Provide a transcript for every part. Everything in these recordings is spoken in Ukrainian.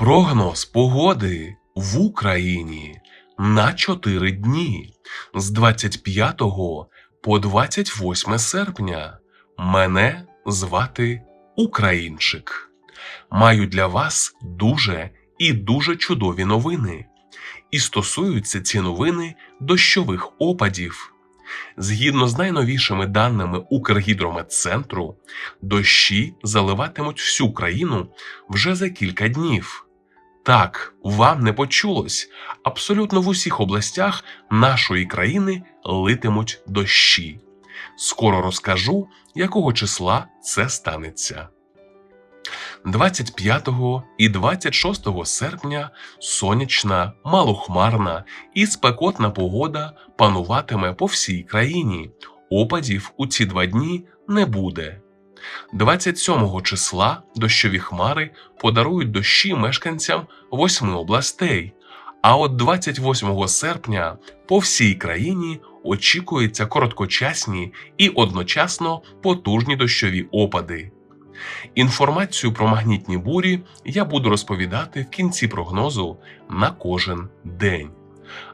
Прогноз погоди в Україні на 4 дні з 25 по 28 серпня. Мене звати Українчик. Маю для вас дуже і дуже чудові новини. І стосуються ці новини дощових опадів. Згідно з найновішими даними Укргідрометцентру, дощі заливатимуть всю країну вже за кілька днів. Так, вам не почулось. Абсолютно в усіх областях нашої країни литимуть дощі. Скоро розкажу, якого числа це станеться. 25 і 26 серпня сонячна, малохмарна і спекотна погода пануватиме по всій країні. Опадів у ці два дні не буде. 27 числа дощові хмари подарують дощі мешканцям восьми областей. А от 28 серпня по всій країні очікуються короткочасні і одночасно потужні дощові опади. Інформацію про магнітні бурі я буду розповідати в кінці прогнозу на кожен день.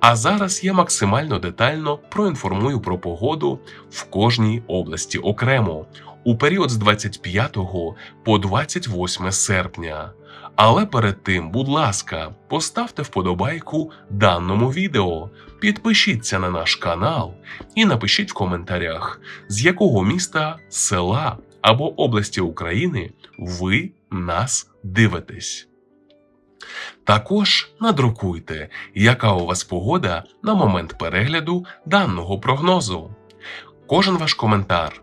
А зараз я максимально детально проінформую про погоду в кожній області окремо у період з 25 по 28 серпня. Але перед тим, будь ласка, поставте вподобайку даному відео, підпишіться на наш канал і напишіть в коментарях, з якого міста, села або області України ви нас дивитесь. Також надрукуйте, яка у вас погода на момент перегляду даного прогнозу. Кожен ваш коментар,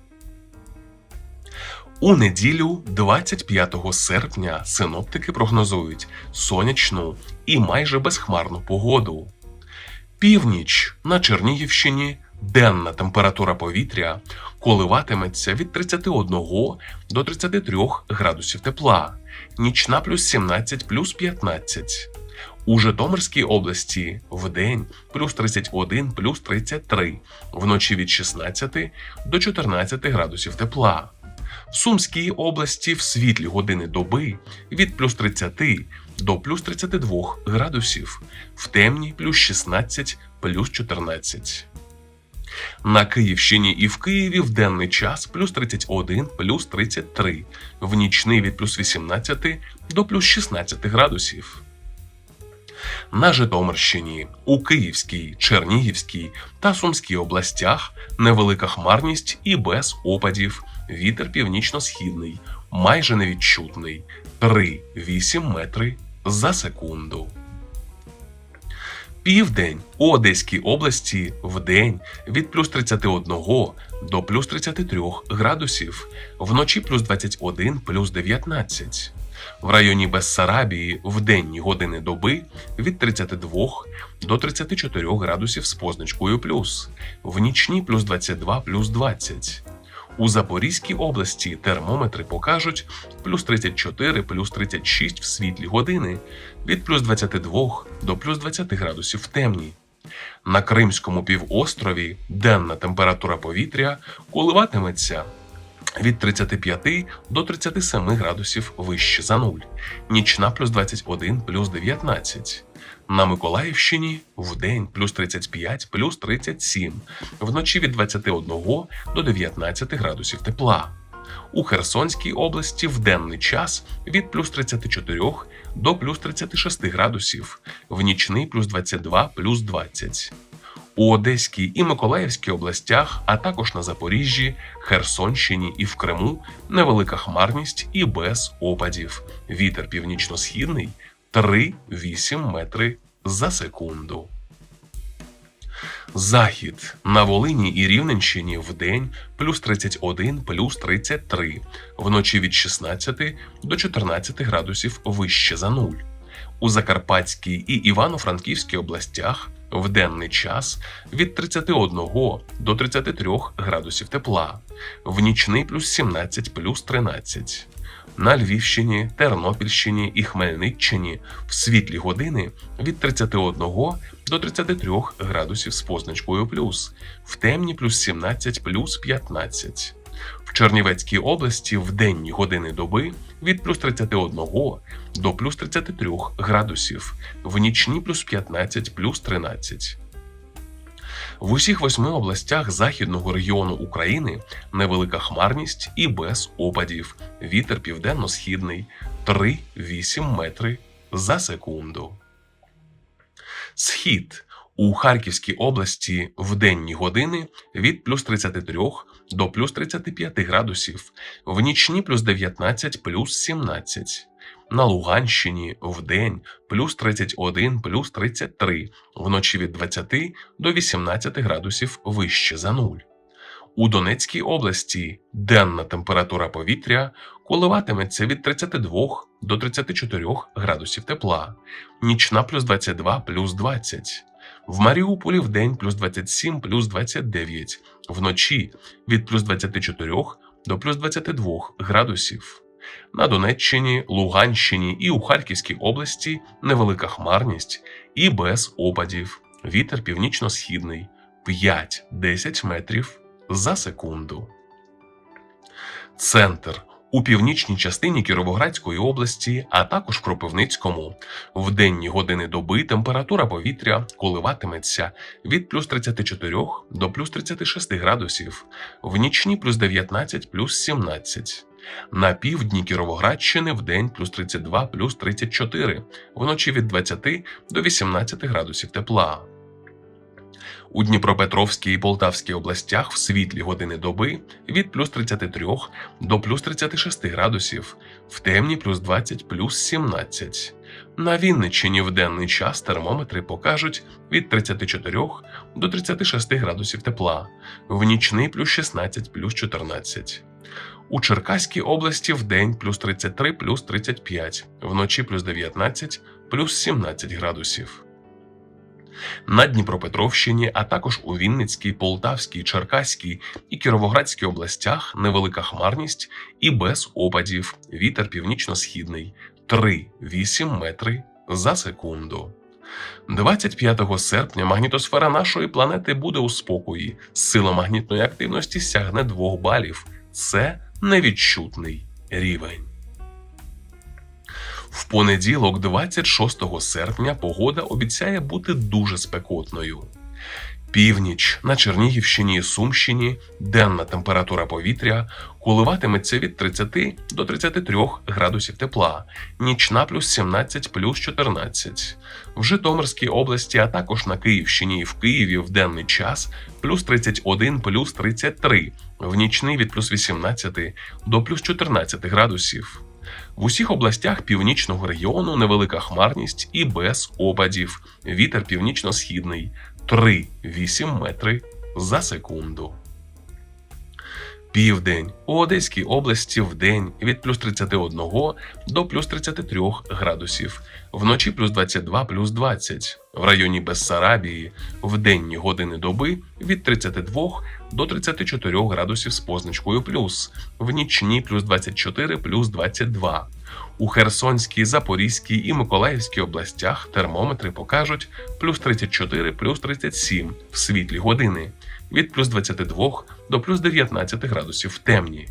У неділю, 25 серпня, синоптики прогнозують сонячну і майже безхмарну погоду. Північ на Чернігівщині денна температура повітря коливатиметься від 31 до 33 градусів тепла, нічна плюс 17 плюс 15. У Житомирській області вдень плюс 31 плюс 33, вночі від 16 до 14 градусів тепла. В Сумській області в світлі години доби від плюс 30 до плюс 32 градусів, в темні плюс 16 плюс 14. На Київщині і в Києві в денний час плюс 31 плюс 33, в нічний від плюс 18 до плюс 16 градусів. На Житомирщині, у Київській, Чернігівській та Сумській областях невелика хмарність і без опадів. Вітер північно-східний, майже невідчутний 3-8 метри за секунду. Південь у Одеській області вдень від плюс 31 до плюс 33 градусів, вночі плюс 21 плюс 19. В районі Бессарабії в денні години доби від 32 до 34 градусів з позначкою плюс, в нічні плюс 22 плюс 20. У Запорізькій області термометри покажуть плюс 34 плюс 36 в світлі години від плюс 22 до плюс 20 градусів в темні. На Кримському півострові денна температура повітря коливатиметься від 35 до 37 градусів вище за нуль, нічна плюс 21 плюс 19. На Миколаївщині вдень плюс 35 плюс 37, вночі від 21 до 19 градусів тепла. У Херсонській області в денний час від плюс 34 до плюс 36 градусів, в нічний плюс 22 плюс 20. У Одеській і Миколаївській областях, а також на Запоріжжі, Херсонщині і в Криму невелика хмарність і без опадів. Вітер північно-східний 3-8 метри за секунду. Захід на Волині і Рівненщині в день плюс 31 плюс 33, вночі від 16 до 14 градусів вище за нуль. У Закарпатській і Івано-Франківській областях в денний час від 31 до 33 градусів тепла, в нічний плюс 17 плюс 13. На Львівщині, Тернопільщині і Хмельниччині в світлі години від 31 до 33 градусів з позначкою плюс, в темні плюс 17 плюс 15. В Чернівецькій області в денні години доби від плюс 31 до плюс 33 градусів, в нічні плюс 15 плюс 13. В усіх восьми областях західного регіону України невелика хмарність і без опадів. Вітер південно-східний 3-8 метри за секунду. Схід у Харківській області в денні години від плюс 33 до плюс 35 градусів, в нічні плюс 19 плюс 17. На Луганщині в день плюс 31 плюс 33, вночі від 20 до 18 градусів вище за нуль. У Донецькій області денна температура повітря коливатиметься від 32 до 34 градусів тепла, нічна плюс 22 плюс 20. В Маріуполі в день плюс 27 плюс 29, вночі від плюс 24 до плюс 22 градусів. На Донеччині, Луганщині і у Харківській області невелика хмарність і без опадів. Вітер північно-східний 5-10 метрів за секунду. Центр у північній частині Кіровоградської області, а також в Кропивницькому. В денні години доби температура повітря коливатиметься від плюс 34 до плюс 36 градусів, в нічні плюс 19 плюс 17. На півдні Кіровоградщини в день плюс 32 плюс 34, вночі від 20 до 18 градусів тепла. У Дніпропетровській і Полтавській областях в світлі години доби від плюс 33 до плюс 36 градусів, в темні плюс 20 плюс 17. На Вінниччині в денний час термометри покажуть від 34 до 36 градусів тепла, в нічний плюс 16 плюс 14. У Черкаській області в день плюс 33 плюс 35, вночі плюс 19 плюс 17 градусів. На Дніпропетровщині, а також у Вінницькій, Полтавській, Черкаській і Кіровоградській областях невелика хмарність і без опадів. Вітер північно-східний 3-8 метри за секунду. 25 серпня магнітосфера нашої планети буде у спокої. Сила магнітної активності сягне 2 балів. Це невідчутний рівень. В понеділок, 26 серпня, погода обіцяє бути дуже спекотною. Північ на Чернігівщині і Сумщині денна температура повітря коливатиметься від 30 до 33 градусів тепла, нічна плюс 17 плюс 14. В Житомирській області, а також на Київщині і в Києві в денний час плюс 31 плюс 33, в нічний від плюс 18 до плюс 14 градусів. В усіх областях північного регіону невелика хмарність і без опадів. Вітер північно-східний 3-8 метри за секунду. Південь у Одеській області в день від плюс 31 до плюс 33 градусів, вночі плюс 22 плюс 20. В районі Бессарабії в денні години доби від 32 до 34 градусів з позначкою плюс, в нічні плюс 24 плюс 22. У Херсонській, Запорізькій і Миколаївській областях термометри покажуть плюс 34 плюс 37 в світлі години від плюс 22 до плюс 19 градусів в темні.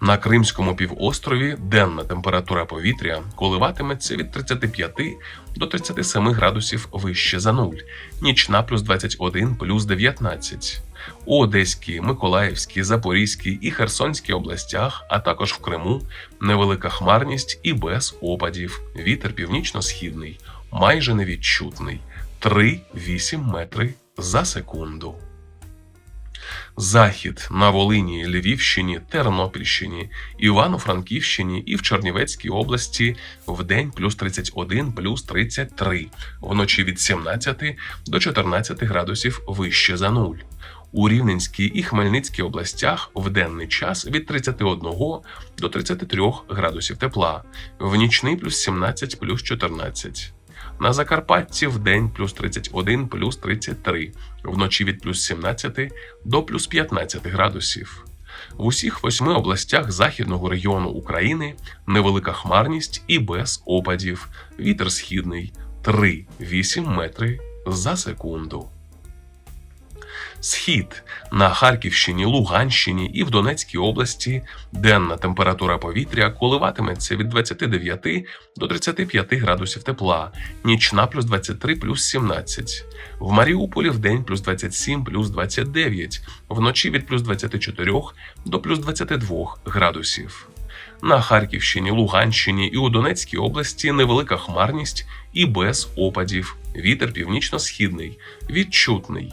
На Кримському півострові денна температура повітря коливатиметься від 35 до 37 градусів вище за нуль, нічна плюс 21 плюс 19. У Одеській, Миколаївській, Запорізькій і Херсонській областях, а також в Криму, невелика хмарність і без опадів. Вітер північно-східний, майже невідчутний 3-8 метри за секунду. Захід на Волині, Львівщині, Тернопільщині, Івано-Франківщині і в Чернівецькій області в день плюс 31 плюс 33, вночі від 17 до 14 градусів вище за нуль. У Рівненській і Хмельницькій областях в денний час від 31 до 33 градусів тепла, в нічний плюс 17 плюс 14. На Закарпатті в день плюс 31 плюс 33, вночі від плюс 17 до плюс 15 градусів. В усіх восьми областях західного регіону України невелика хмарність і без опадів. Вітер східний 3-8 метри за секунду. Схід на Харківщині, Луганщині і в Донецькій області денна температура повітря коливатиметься від 29 до 35 градусів тепла, нічна плюс 23 плюс 17. В Маріуполі в день плюс 27 плюс 29, вночі від плюс 24 до плюс 22 градусів. На Харківщині, Луганщині і у Донецькій області невелика хмарність і без опадів. Вітер північно-східний, відчутний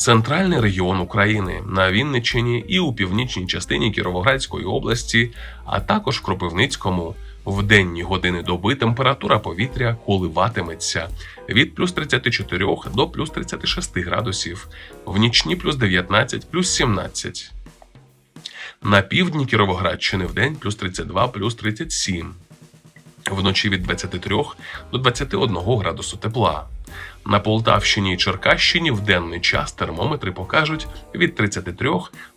Центральний регіон України на Вінниччині і у північній частині Кіровоградської області, а також в Кропивницькому. В денні години доби температура повітря коливатиметься від плюс 34 до плюс 36 градусів, в нічні плюс 19 плюс 17. На півдні Кіровоградщини в день плюс 32 плюс 37. Вночі від 23 до 21 градусу тепла. На Полтавщині і Черкащині в денний час термометри покажуть від 33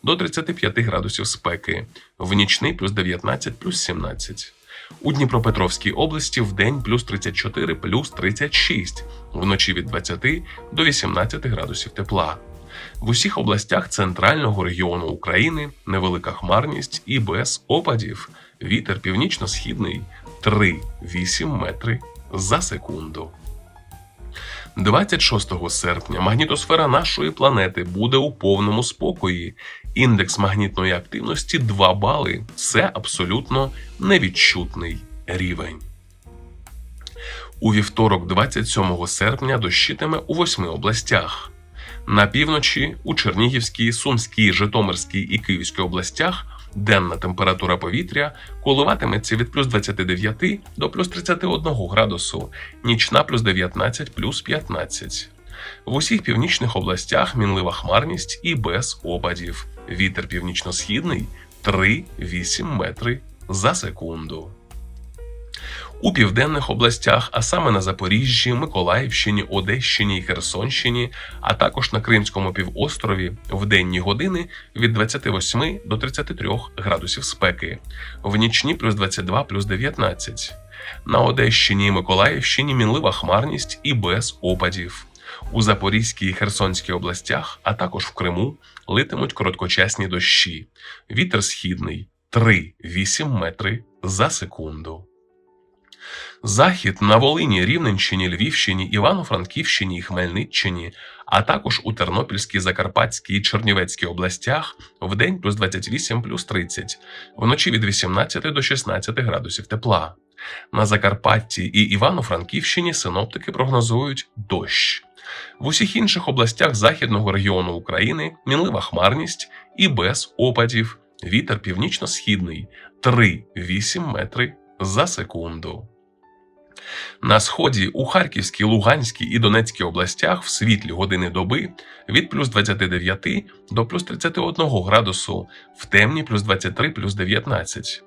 до 35 градусів спеки, в нічний плюс 19 плюс 17. У Дніпропетровській області в день плюс 34 плюс 36, вночі від 20 до 18 градусів тепла. В усіх областях центрального регіону України невелика хмарність і без опадів. Вітер північно-східний 3-8 метри за секунду. 26 серпня магнітосфера нашої планети буде у повному спокої. Індекс магнітної активності 2 бали. Це абсолютно невідчутний рівень. У вівторок, 27 серпня, дощитиме у восьми областях. На півночі у Чернігівській, Сумській, Житомирській і Київській областях денна температура повітря коливатиметься від плюс 29 до плюс 31 градусу, нічна плюс 19 плюс 15. В усіх північних областях мінлива хмарність і без опадів. Вітер північно-східний 3-8 метри за секунду. У південних областях, а саме на Запоріжжі, Миколаївщині, Одещині і Херсонщині, а також на Кримському півострові в денні години від 28 до 33 градусів спеки, в нічні плюс 22 плюс 19. На Одещині і Миколаївщині мінлива хмарність і без опадів. У Запорізькій і Херсонській областях, а також в Криму, литимуть короткочасні дощі. Вітер східний 3-8 метри за секунду. Захід на Волині, Рівненщині, Львівщині, Івано-Франківщині і Хмельниччині, а також у Тернопільській, Закарпатській і Чернівецькій областях в день плюс 28 плюс 30, вночі від 18 до 16 градусів тепла. На Закарпатті і Івано-Франківщині синоптики прогнозують дощ. В усіх інших областях західного регіону України мінлива хмарність і без опадів. Вітер північно-східний 3-8 метри за секунду. На сході у Харківській, Луганській і Донецькій областях в світлі години доби від плюс 29 до плюс 31 градусу, в темні плюс 23 плюс 19.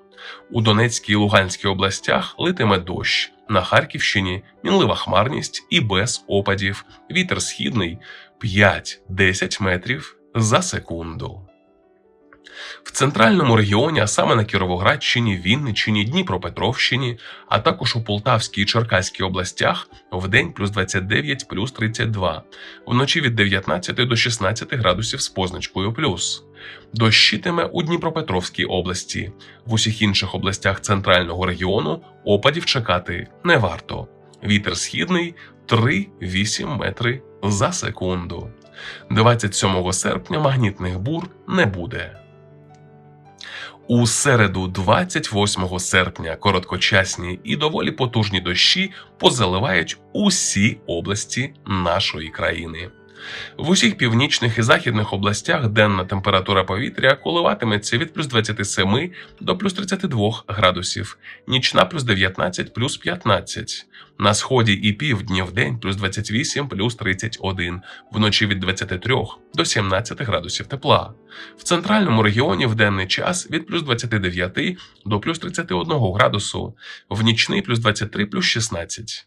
У Донецькій і Луганській областях литиме дощ. На Харківщині мінлива хмарність і без опадів. Вітер східний 5-10 метрів за секунду. В центральному регіоні, а саме на Кіровоградщині, Вінниччині, Дніпропетровщині, а також у Полтавській і Черкаській областях в день плюс 29 плюс 32, вночі від 19 до 16 градусів з позначкою плюс. Дощитиме у Дніпропетровській області. В усіх інших областях центрального регіону опадів чекати не варто. Вітер східний 3-8 метри за секунду. 27 серпня магнітних бур не буде. У середу, 28 серпня, короткочасні і доволі потужні дощі позаливають усі області нашої країни. В усіх північних і західних областях денна температура повітря коливатиметься від плюс 27 до плюс 32 градусів, нічна плюс 19 плюс 15. На сході і півдні в день плюс 28 плюс 31, вночі від 23 до 17 градусів тепла. В центральному регіоні в денний час від плюс 29 до плюс 31 градусу, в нічний плюс 23 плюс 16.